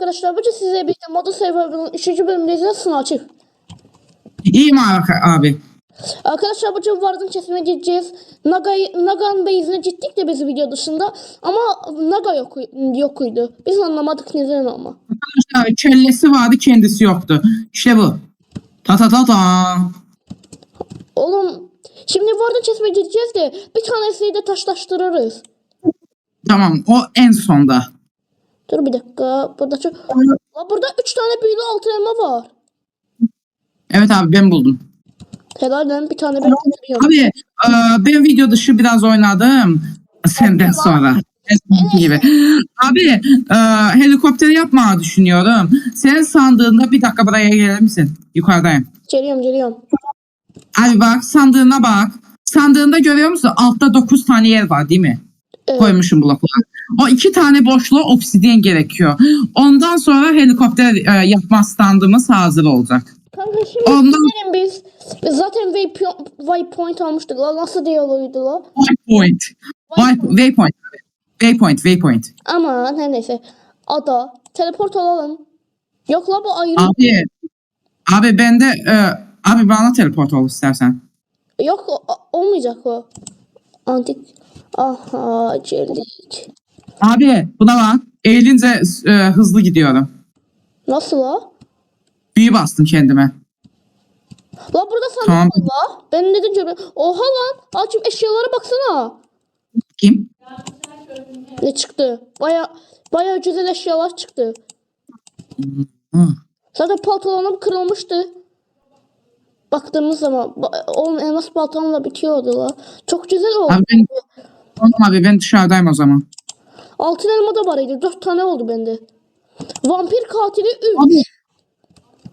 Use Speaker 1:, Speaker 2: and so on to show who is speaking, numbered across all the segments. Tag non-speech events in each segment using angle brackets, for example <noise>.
Speaker 1: arkadaşlar. Bugün size birlikte Moda Survival'ın 3. bölümündeyiz. Nasılsın açık?
Speaker 2: İyiyim abi. abi.
Speaker 1: Arkadaşlar bugün Vardın kesime gideceğiz. Naga, Naga'nın base'ine gittik de biz video dışında. Ama Naga yok, yokuydu. Biz anlamadık neden ama.
Speaker 2: Arkadaşlar kellesi vardı kendisi yoktu. İşte bu. Ta ta ta ta.
Speaker 1: Oğlum şimdi Vardın kesime gideceğiz de bir tanesini de taşlaştırırız.
Speaker 2: Tamam o en sonda.
Speaker 1: Dur bir dakika. Burada çok... La burada 3 tane büyülü altın elma var.
Speaker 2: Evet abi ben buldum.
Speaker 1: Helal lan bir tane ben getiriyorum.
Speaker 2: Abi e, ben video dışı biraz oynadım. Senden sonra. Gibi. Abi e, helikopter yapmayı düşünüyorum. Senin sandığında bir dakika buraya gelir misin? Yukarıdayım.
Speaker 1: Geliyorum geliyorum.
Speaker 2: Abi bak sandığına bak. Sandığında görüyor musun? Altta 9 tane yer var değil mi?
Speaker 1: Evet.
Speaker 2: koymuşum bloklara. O iki tane boşluğa obsidyen gerekiyor. Ondan sonra helikopter e, yapma standımız hazır olacak.
Speaker 1: Kanka şimdi
Speaker 2: Ondan
Speaker 1: biz. Biz zaten waypoint, waypoint almıştık la. Nasıl diyaloğuydu la?
Speaker 2: waypoint. Way, waypoint. Waypoint, waypoint.
Speaker 1: Ama her neyse. Ada. Teleport alalım. Yok la bu ayrı.
Speaker 2: Abi, abi bende e, abi bana teleport ol istersen.
Speaker 1: Yok o- olmayacak o. Antik. Aha geldik.
Speaker 2: Abi buna bak. Eğilince e, hızlı gidiyorum.
Speaker 1: Nasıl la?
Speaker 2: Büyü bastım kendime.
Speaker 1: La burada sandık
Speaker 2: Tamam.
Speaker 1: var la. Ben dedim ki oha lan. Açıp eşyalara baksana.
Speaker 2: Kim?
Speaker 1: Ne çıktı? Baya baya güzel eşyalar çıktı.
Speaker 2: Hı.
Speaker 1: Zaten pantolonum kırılmıştı. Baktığımız zaman ba- onun elmas pantolonla bitiyordu la. Çok güzel oldu.
Speaker 2: Abi ben, Tamam abi ben dışarıdayım o zaman.
Speaker 1: Altın elma da vardı. Dört tane oldu bende. Vampir katili 3.
Speaker 2: Abi,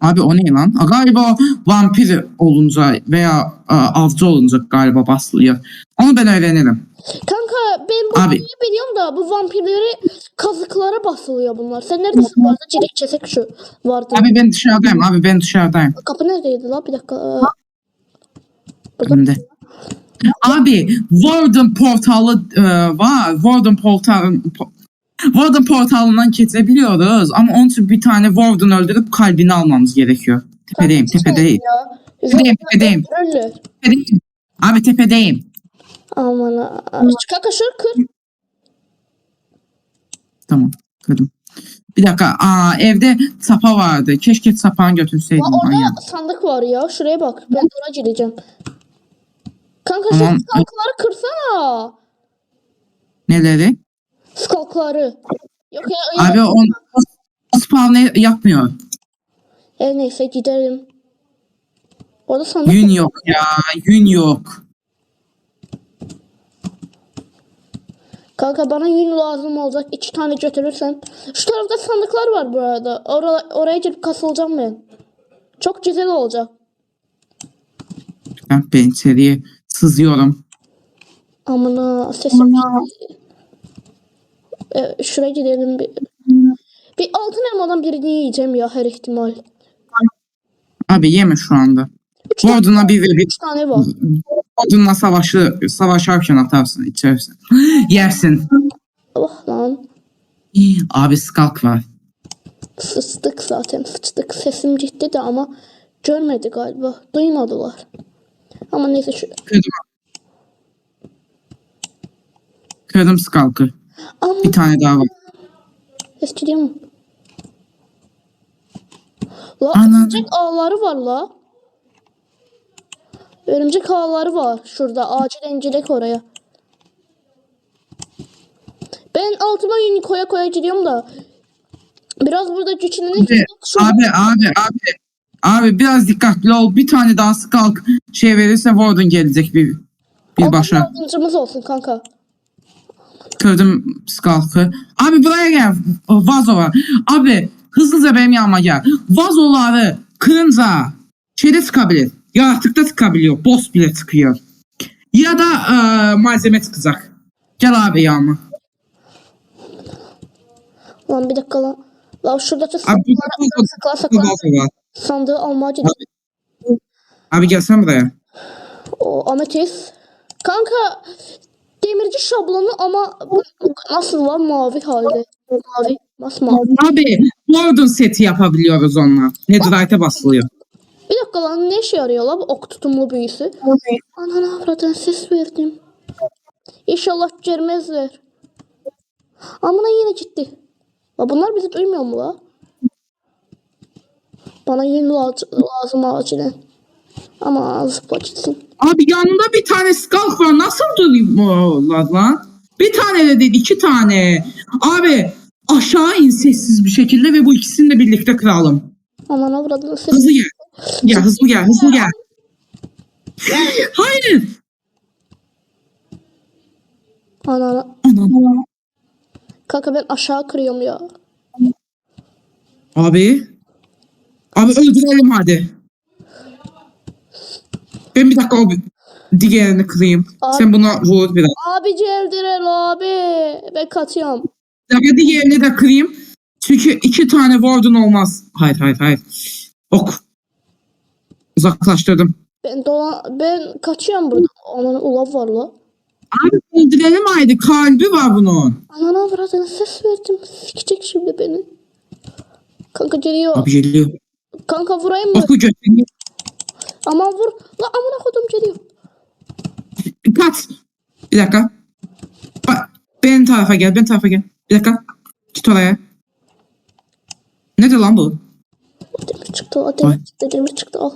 Speaker 2: abi o ne lan? Galiba vampir olunca veya e, avcı olunca galiba basılıyor. Onu ben öğrenirim.
Speaker 1: Kanka ben bu
Speaker 2: Abi.
Speaker 1: biliyorum da bu vampirleri kazıklara basılıyor bunlar. Sen neredesin bu arada? Çelik çesek şu vardı.
Speaker 2: Abi ben dışarıdayım. Abi ben dışarıdayım.
Speaker 1: Kapı neredeydi la? Bir dakika. Burada.
Speaker 2: Şimdi. Abi Warden portalı e, var. Warden portalı po- Warden portalından geçebiliyoruz ama onun için bir tane Warden öldürüp kalbini almamız gerekiyor. Tepedeyim, tepedeyim.
Speaker 1: Ya.
Speaker 2: Tepedeyim, tepedeyim,
Speaker 1: Öyle.
Speaker 2: tepedeyim. Abi tepedeyim.
Speaker 1: Aman ha. Kanka şunu kır.
Speaker 2: Tamam, kırdım. Bir dakika, aa evde sapa vardı. Keşke sapağını götürseydim.
Speaker 1: Aa, orada sandık var ya. Şuraya bak. Ben oraya gireceğim. Kanka şu
Speaker 2: Tamam.
Speaker 1: skalkları kırsana.
Speaker 2: Neleri?
Speaker 1: Skalkları. Yok ya.
Speaker 2: Abi
Speaker 1: ya.
Speaker 2: o, o spawn'ı yapmıyor.
Speaker 1: E, neyse gidelim. Orada sandık
Speaker 2: Yün yok ya, yün yok.
Speaker 1: Kanka bana yün lazım olacak. İki tane götürürsen. Şu tarafta sandıklar var bu arada. Ora- oraya girip kasılacağım ben. Çok güzel olacak.
Speaker 2: Ben, içeriye sızıyorum.
Speaker 1: Amına sesim. E, şuraya gidelim. Bir, bir altın elmadan birini yiyeceğim ya her ihtimal.
Speaker 2: Abi yeme şu anda.
Speaker 1: Üç
Speaker 2: Warden'a bir bir
Speaker 1: üç tane var.
Speaker 2: Warden'la savaşı savaşarken atarsın içersin. <gasps> Yersin.
Speaker 1: Oh lan.
Speaker 2: Abi skalk var.
Speaker 1: Sıçtık zaten sıçtık. Sesim gitti de ama görmedi galiba. Duymadılar. Ama neyse şu.
Speaker 2: Kırdım. Kırdım skalkı.
Speaker 1: Ama
Speaker 2: Bir tane daha var.
Speaker 1: ses gidiyor mu? La
Speaker 2: Anladım.
Speaker 1: örümcek ağları var la. Örümcek ağları var şurada. Acil incelek oraya. Ben altıma yün koya koya gidiyorum da. Biraz burada güçlenerek
Speaker 2: Abi, abi, abi, abi. Abi biraz dikkatli ol. Bir tane daha skalk şey verirse Warden gelecek bir bir
Speaker 1: Allah
Speaker 2: başa.
Speaker 1: yardımcımız olsun kanka.
Speaker 2: Kırdım skalkı. Abi buraya gel. Vazo var. Abi hızlıca benim yanıma gel. Vazoları kırınca şeyde çıkabilir. Yaratıkta çıkabiliyor. Boss bile çıkıyor. Ya da e, malzeme çıkacak. Gel abi yanıma.
Speaker 1: Lan bir dakika lan. Lan şuradaki sandıkları sakla sakla.
Speaker 2: Var.
Speaker 1: Sandığı almaya gidiyorum.
Speaker 2: Abi gelsene buraya.
Speaker 1: O ametist. Kanka demirci şablonu ama bu nasıl lan mavi halde? Mavi. Masmavi.
Speaker 2: Abi Warden seti yapabiliyoruz onunla. Netherite'e basılıyor.
Speaker 1: Bir dakika lan ne işe yarıyor la bu ok tutumlu büyüsü? Anana avradan ses verdim. İnşallah gelmezler. Amına yine gitti. La bunlar bizi duymuyor mu la? Bana yeni laz- lazım acilen. Ama zıpla gitsin.
Speaker 2: Abi yanında bir tane skalk var. Nasıl duruyor lan? Bir tane de değil iki tane. Abi aşağı in sessiz bir şekilde ve bu ikisini de birlikte kıralım.
Speaker 1: Aman avradan ses.
Speaker 2: Hızlı gel. Gel hızlı gel hızlı gel. <laughs> Hayır.
Speaker 1: Anana.
Speaker 2: Anam.
Speaker 1: Kanka ben aşağı kırıyorum ya.
Speaker 2: Abi. Abi öldürelim hadi. Ben bir dakika o diğerini kırayım.
Speaker 1: Abi-
Speaker 2: Sen bunu vur biraz.
Speaker 1: Abi celdirel abi. Ben katıyorum.
Speaker 2: Ya ben diğerini de kırayım. Çünkü iki tane Warden olmaz. Hayır hayır hayır. Ok. Uzaklaştırdım.
Speaker 1: Ben dolan ben kaçıyorum buradan. Aman ulav var la.
Speaker 2: Abi öldürelim haydi. Kalbi var bunun.
Speaker 1: Anana avradına ses verdim. Sikecek şimdi beni. Kanka geliyor.
Speaker 2: Abi geliyor.
Speaker 1: Kanka vurayım mı?
Speaker 2: Oku.
Speaker 1: Aman vur. La amına kodum geliyor.
Speaker 2: Kaç. Bir dakika. Bak, benim tarafa gel. Benim tarafa gel. Bir dakika. Git oraya. Nedir lan bu?
Speaker 1: Demir çıktı. la, Demir
Speaker 2: Ay.
Speaker 1: çıktı. Demir çıktı. Al.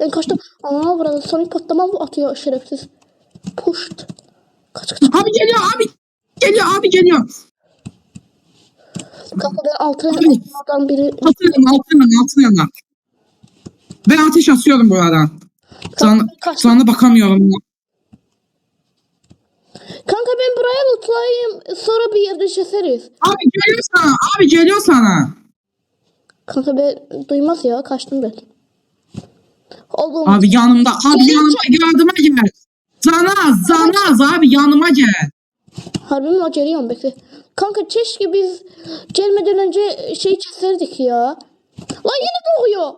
Speaker 1: Ben kaçtım. Anana avradına sonic patlama bu atıyor şerefsiz. Puşt. Kaç kaç.
Speaker 2: Abi geliyor abi. Geliyor abi geliyor.
Speaker 1: Kanka ben altına
Speaker 2: Abi.
Speaker 1: altından biri.
Speaker 2: Altın yana altın yana altın yana. Ben ateş asıyorum buradan. Sana,
Speaker 1: kaç-
Speaker 2: sana bakamıyorum.
Speaker 1: Kanka ben buraya lootlayayım. Sonra bir yerde keseriz.
Speaker 2: Abi geliyor sana. Abi geliyor sana.
Speaker 1: Kanka ben duymaz ya. Kaçtım ben. Oğlum.
Speaker 2: Abi yanımda. Abi yanıma yardıma gel. Zanaz zanaz abi yanıma gel.
Speaker 1: Harbi mi geliyorum bekle. Kanka keşke biz gelmeden önce şey keserdik ya. Lan yine doğuyor.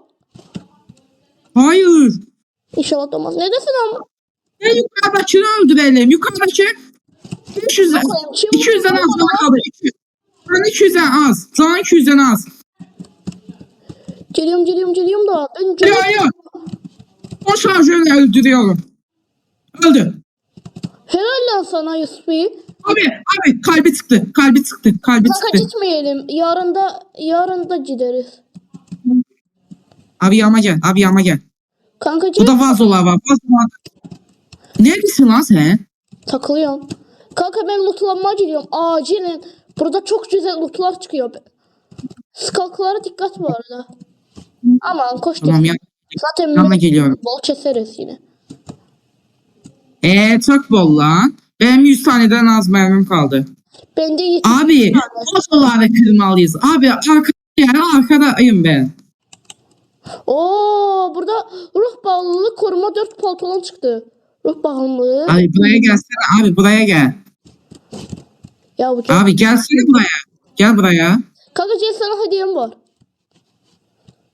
Speaker 2: Hayır.
Speaker 1: İnşallah doğmaz. Neredesin ama?
Speaker 2: Ben yukarıdakini öldürelim. Yukarıdaki 300 200'den az bana kaldı. 200. Sen 200'den az. Sana 200'den az.
Speaker 1: Geliyorum geliyorum geliyorum da. Ben geliyorum.
Speaker 2: hayır. O şarjörü öldürüyorum. Öldü.
Speaker 1: Helal lan sana Yusuf'i.
Speaker 2: Abi abi kalbi çıktı. Kalbi çıktı. Kalbi
Speaker 1: Kanka
Speaker 2: çıktı.
Speaker 1: gitmeyelim. Yarın da yarın da gideriz.
Speaker 2: Abi yanıma gel. Abi yanıma gel.
Speaker 1: Kanka gel.
Speaker 2: Burada vazolar var. Vazolar. Neredesin lan sen?
Speaker 1: Takılıyorum. Kanka ben lootlanmaya gidiyorum. Acilen. Burada çok güzel lootlar çıkıyor. Skalklara dikkat bu arada. Aman koş
Speaker 2: Tamam ya.
Speaker 1: Zaten
Speaker 2: Yanına geliyorum.
Speaker 1: bol keseriz yine.
Speaker 2: Eee çok bol lan. Benim 100 taneden az mermim kaldı.
Speaker 1: Bende yet-
Speaker 2: Abi vazoları kırmalıyız. Abi arka yani arkadayım ben.
Speaker 1: Oo burada ruh bağlılığı koruma 4 pantolon çıktı. Ruh bağımlılığı.
Speaker 2: Abi buraya gelsene abi buraya gel.
Speaker 1: Ya bu çok...
Speaker 2: Abi gelsene buraya. Gel buraya.
Speaker 1: Kanka gel sana hediyem var.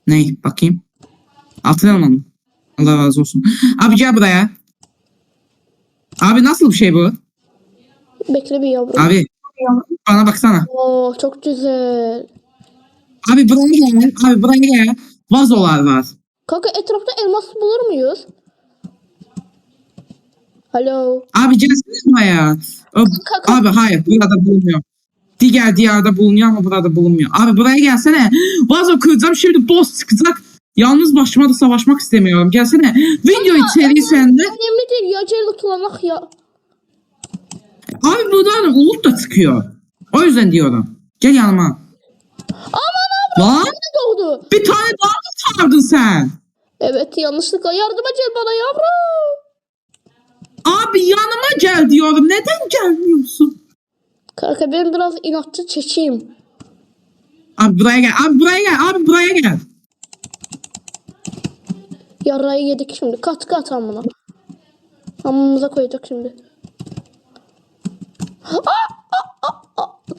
Speaker 2: Ney bakayım. Altın elma mı? Allah razı olsun. Abi gel buraya. Abi nasıl bir şey bu?
Speaker 1: Bekle bir yavrum.
Speaker 2: Abi bana baksana.
Speaker 1: Oo çok güzel.
Speaker 2: Abi buraya gel. Abi buraya gel. Vazolar var.
Speaker 1: Kanka etrafta elmas bulur muyuz? Alo.
Speaker 2: Abi gelsene buraya. O-
Speaker 1: Kanka-
Speaker 2: Abi hayır burada bulunmuyor. Diğer diyarda bulunuyor ama burada bulunmuyor. Abi buraya gelsene. <gasps> Vazo kıracağım şimdi boss çıkacak. Yalnız başıma da savaşmak istemiyorum. Gelsene. Video içeriği sende.
Speaker 1: Önemli değil ya gel lootlanak ya.
Speaker 2: Abi buradan Ulut da çıkıyor. O yüzden diyorum. Gel yanıma.
Speaker 1: Aman
Speaker 2: Lan
Speaker 1: doğdu?
Speaker 2: bir tane daha mı çağırdın sen?
Speaker 1: Evet yanlışlıkla yardıma gel bana yavrum.
Speaker 2: Abi yanıma gel diyorum. Neden gelmiyorsun?
Speaker 1: Kanka ben biraz inatçı çekeyim.
Speaker 2: Abi buraya gel. Abi buraya gel. Abi buraya gel.
Speaker 1: Yarayı yedik şimdi. Kat kat amına. Hamamıza koyacak şimdi. Aa, aa.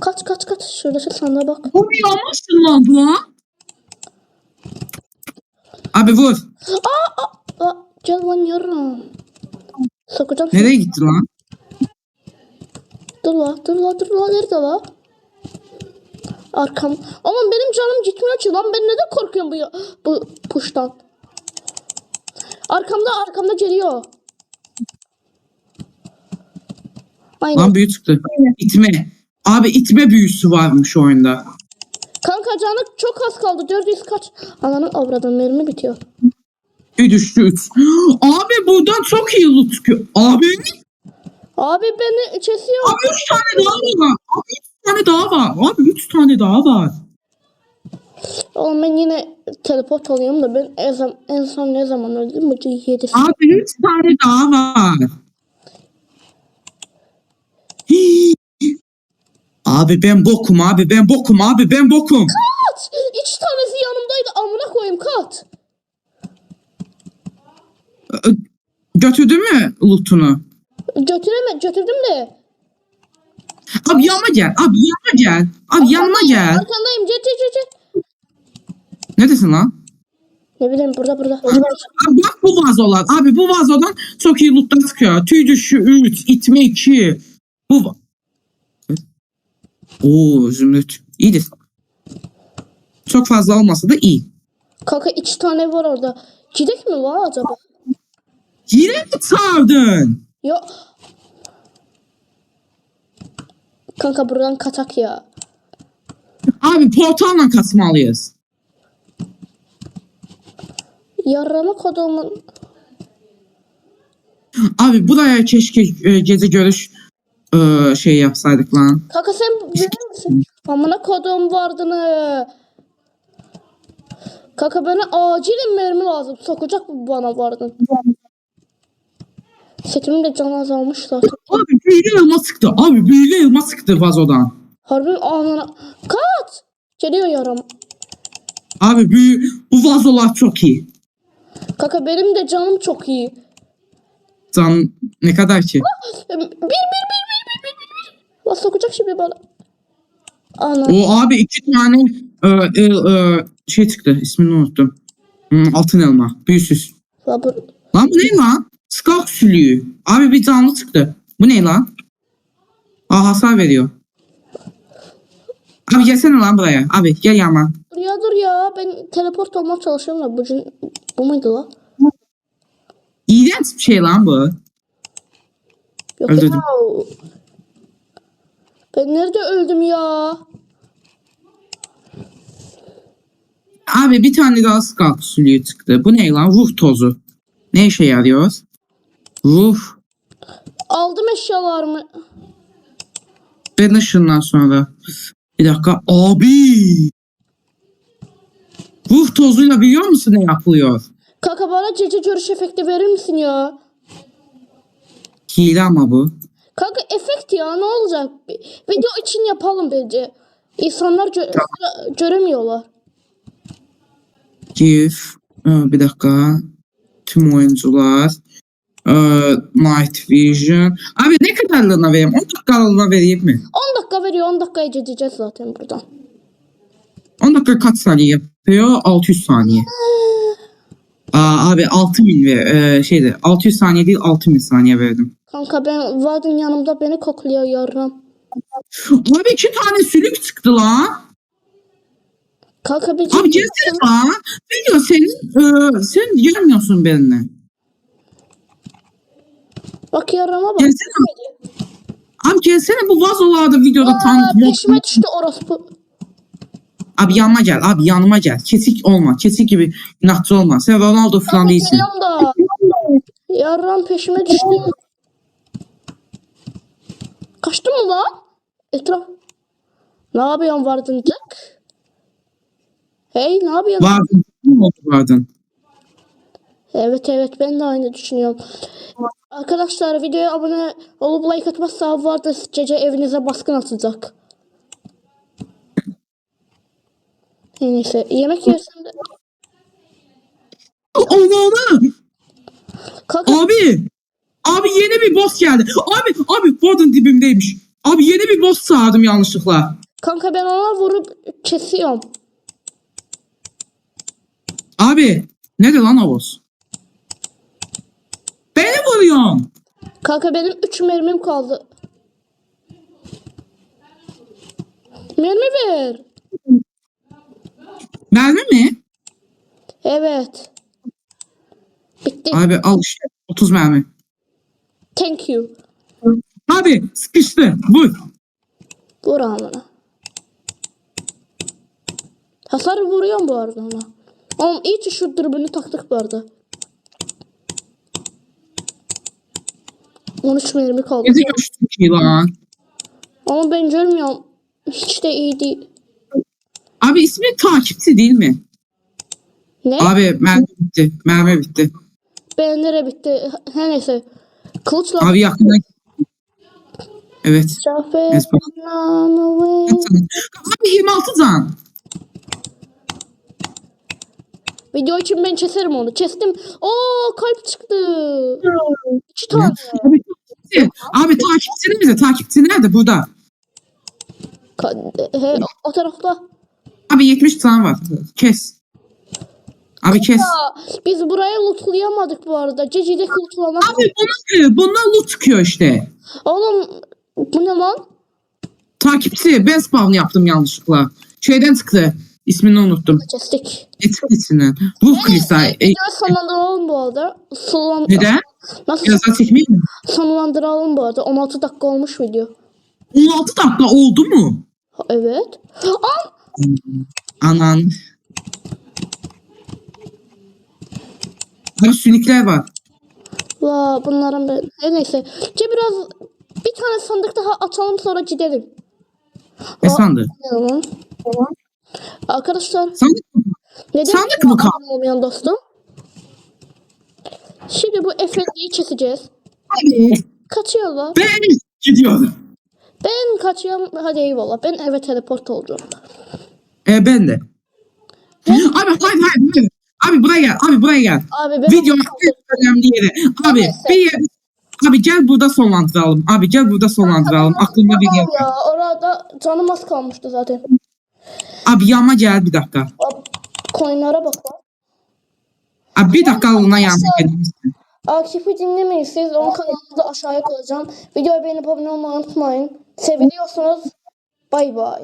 Speaker 1: Kaç kaç kaç. Şurada şu sandığa bak.
Speaker 2: Abi yanmışsın lan bu. Abi vur.
Speaker 1: Aa, gel lan yarım. Sokacağım seni.
Speaker 2: Nereye gitti lan?
Speaker 1: Dur la dur la dur la nerede la? Arkam. Ama benim canım gitmiyor ki lan. Ben neden korkuyorum bu ya- bu puştan? Arkamda arkamda geliyor. Aynen.
Speaker 2: Lan büyü çıktı. İtme. Abi itme büyüsü varmış oyunda.
Speaker 1: Kanka canı çok az kaldı. 400 kaç. Ananın avradın mermi bitiyor.
Speaker 2: Bir düştü 3. Abi buradan çok iyi loot çıkıyor. Abi,
Speaker 1: Abi beni kesiyor.
Speaker 2: abi 3 tane daha var. Abi 3 tane daha var. Abi 3 tane daha var.
Speaker 1: Oğlum ben yine teleport oluyorum da ben en, zam- en son ne zaman öldüm? Bu 7
Speaker 2: Abi 3 tane daha var. Hii. Abi ben bokum abi ben bokum abi ben bokum.
Speaker 1: Kat! İki tanesi yanımdaydı. Amına koyayım kat.
Speaker 2: Götürdün mü lootunu?
Speaker 1: Götüreme, götürdüm de.
Speaker 2: Abi yanıma gel. Abi yanıma gel. Abi yanıma gel.
Speaker 1: Arkandayım. Cet cet cet cet.
Speaker 2: Neredesin lan?
Speaker 1: Ne bileyim burada burada.
Speaker 2: Abi bak bu vazolar. Abi bu vazodan çok iyi lootlar çıkıyor. Tüy düşü 3, itme 2. Bu Oo zümrüt. İyidir. Çok fazla olmasa da iyi.
Speaker 1: Kanka iki tane var orada. Gidek mi var acaba?
Speaker 2: Yine mi çağırdın?
Speaker 1: Yo. Kanka buradan kaçak ya.
Speaker 2: Abi portalla kasmalıyız.
Speaker 1: Yarrama kodumun.
Speaker 2: Abi buraya keşke e, gece görüş e, şey yapsaydık lan.
Speaker 1: Kanka sen bilir misin? Amına kodum vardığını. Kanka bana acilen mermi lazım. Sokacak mı bana vardın? Setimin de canı azalmış zaten.
Speaker 2: Abi büyülü elma sıktı. Abi büyülü elma sıktı vazodan.
Speaker 1: Harbi anana. Kat! Geliyor yaram.
Speaker 2: Abi büyü, bu vazolar çok iyi.
Speaker 1: Kanka benim de canım çok iyi.
Speaker 2: Can ne kadar ki?
Speaker 1: Bir bir bir bir Lan sokacak şimdi bana. Ana.
Speaker 2: O abi iki tane e, e, e, şey çıktı. ismini unuttum. Hmm, altın elma. Büyüsüz.
Speaker 1: Bu.
Speaker 2: Lan bu ne lan? Skalk sülüğü. Abi bir canlı çıktı. Bu ne lan? Aa hasar veriyor. Abi gelsene lan buraya. Abi gel yanıma.
Speaker 1: Dur ya dur ya. Ben teleport olmaya çalışıyorum da bu, bu muydu la?
Speaker 2: İğrenç bir şey lan bu.
Speaker 1: Yok
Speaker 2: Öldürdüm.
Speaker 1: ya. Ben nerede öldüm ya?
Speaker 2: Abi bir tane daha skalk sülüğü çıktı. Bu ne lan? Ruh tozu. Ne işe yarıyor? Ruh.
Speaker 1: Aldım eşyalarımı.
Speaker 2: Ben ışından sonra. Bir dakika. Abi. Ruh tozuyla biliyor musun ne yapılıyor?
Speaker 1: Kanka bana gece görüş efekti verir misin ya?
Speaker 2: Hile ama bu.
Speaker 1: Kanka efekt ya ne olacak? Video için yapalım bence. İnsanlar gö- göremiyorlar.
Speaker 2: GIF. Ee, bir dakika. Tüm oyuncular. Ee, Night Vision. Abi ne kadarlığına vereyim? 10 dakikalığına vereyim mi?
Speaker 1: 10 dakika veriyor 10 dakikaya gideceğiz zaten buradan.
Speaker 2: 10 dakika kaç saniye yapıyor? 600 saniye. <laughs> Aa, abi 6000 ve e, şeyde 600 saniye değil 6000 saniye verdim.
Speaker 1: Kanka ben vardın yanımda beni kokluyor yarram.
Speaker 2: Abi iki tane sülük çıktı lan.
Speaker 1: Kanka bir
Speaker 2: Abi gelsene lan. Video senin e, sen gelmiyorsun benimle.
Speaker 1: Bak yarrama bak.
Speaker 2: Gelsene. Abi gelsene bu vazolarda videoda
Speaker 1: Aa,
Speaker 2: tanıtma.
Speaker 1: peşime düştü orospu.
Speaker 2: Abi yanıma gel. Abi yanıma gel. Kesik olma. Kesik gibi inatçı olma. Sen Ronaldo falan değilsin.
Speaker 1: geliyorum da. Yarram peşime düştü. Kaçtın mı lan? Etraf. Ne yapıyorsun vardıncak? Hey ne yapıyorsun?
Speaker 2: Vardın. Ne oldu vardın?
Speaker 1: Evet evet ben de aynı düşünüyorum. Arkadaşlar videoya abone olup like atmazsa vardı gece evinize baskın atacak. Neyse yemek yersen de.
Speaker 2: Allah'ım.
Speaker 1: Kanka
Speaker 2: Abi. Abi yeni bir boss geldi. Abi abi Warden dibimdeymiş. Abi yeni bir boss çağırdım yanlışlıkla.
Speaker 1: Kanka ben ona vurup kesiyorum.
Speaker 2: Abi. Nerede lan o boss? Beni vuruyorsun.
Speaker 1: Kanka benim 3 mermim kaldı. Mermi ver.
Speaker 2: Mermi mi?
Speaker 1: Evet. Bitti.
Speaker 2: Abi al işte 30 mermi.
Speaker 1: Thank you.
Speaker 2: Abi sıkıştı. Vur.
Speaker 1: Vur amına. Hasar vuruyorum bu arada ona. Oğlum iyi ki şu dürbünü taktık bu arada. 13 mermi kaldı.
Speaker 2: Gezi göçtü ki lan.
Speaker 1: Ama ben görmüyorum. Hiç de iyi değil.
Speaker 2: Abi ismi takipçi değil mi?
Speaker 1: Ne?
Speaker 2: Abi mermi bitti. Mermi bitti.
Speaker 1: Beğenlere bitti. Her neyse. Kılıçla
Speaker 2: Abi yakından. Evet.
Speaker 1: Away.
Speaker 2: Abi 26 can.
Speaker 1: Video için ben keserim onu. Kestim. Oo kalp çıktı. İki tane.
Speaker 2: Abi, takipçi. abi takipçi nerede? Takipçi nerede? Burada.
Speaker 1: He, o tarafta.
Speaker 2: Abi 70 tane var. Kes. Abi kes.
Speaker 1: Aa, biz burayı lootlayamadık bu arada. Ceci'de lootlamak.
Speaker 2: Abi bunu bundan loot çıkıyor işte.
Speaker 1: Oğlum bu ne lan?
Speaker 2: Takipçi ben spawn yaptım yanlışlıkla. Şeyden çıktı. İsmini unuttum.
Speaker 1: Kestik.
Speaker 2: İçinden? Ruh Kristal. E,
Speaker 1: Videoyu sonlandıralım bu arada. Sonlan-
Speaker 2: neden?
Speaker 1: Nasıl
Speaker 2: Yazar çekmeyeyim mi?
Speaker 1: sonlandıralım bu arada? 16 dakika olmuş video.
Speaker 2: 16 dakika oldu mu?
Speaker 1: Evet. Aa,
Speaker 2: Anan. Abi sünikler var.
Speaker 1: la bunların ben... Her neyse. Ce biraz bir tane sandık daha açalım sonra gidelim.
Speaker 2: Ne
Speaker 1: Aa.
Speaker 2: sandı?
Speaker 1: Ne lan? Arkadaşlar
Speaker 2: Sandık mı?
Speaker 1: neden
Speaker 2: Sandık mı kaldı?
Speaker 1: olmayan dostum? Şimdi bu efendiyi keseceğiz.
Speaker 2: Abi,
Speaker 1: Kaçıyorlar.
Speaker 2: Ben gidiyorum.
Speaker 1: Ben kaçıyorum. Hadi eyvallah. Ben eve teleport olacağım.
Speaker 2: E ben de. Abi hayır hayır hayır. Abi buraya gel. Abi buraya gel.
Speaker 1: Abi ben
Speaker 2: Video en önemli yeri. Abi
Speaker 1: Neyse.
Speaker 2: bir yer. Abi gel burada sonlandıralım. Abi gel burada sonlandıralım. Aklımda bir yer.
Speaker 1: ya orada canım az kalmıştı zaten.
Speaker 2: Abi yanıma gel bir dakika.
Speaker 1: Abi, Coinlara bak lan.
Speaker 2: Abi bir dakika alına yanıma gelir misin?
Speaker 1: Akif'i dinlemeyin siz. Onun kanalında aşağıya koyacağım. Videoyu beğenip abone olmayı unutmayın. Seviliyorsunuz. Bay bay.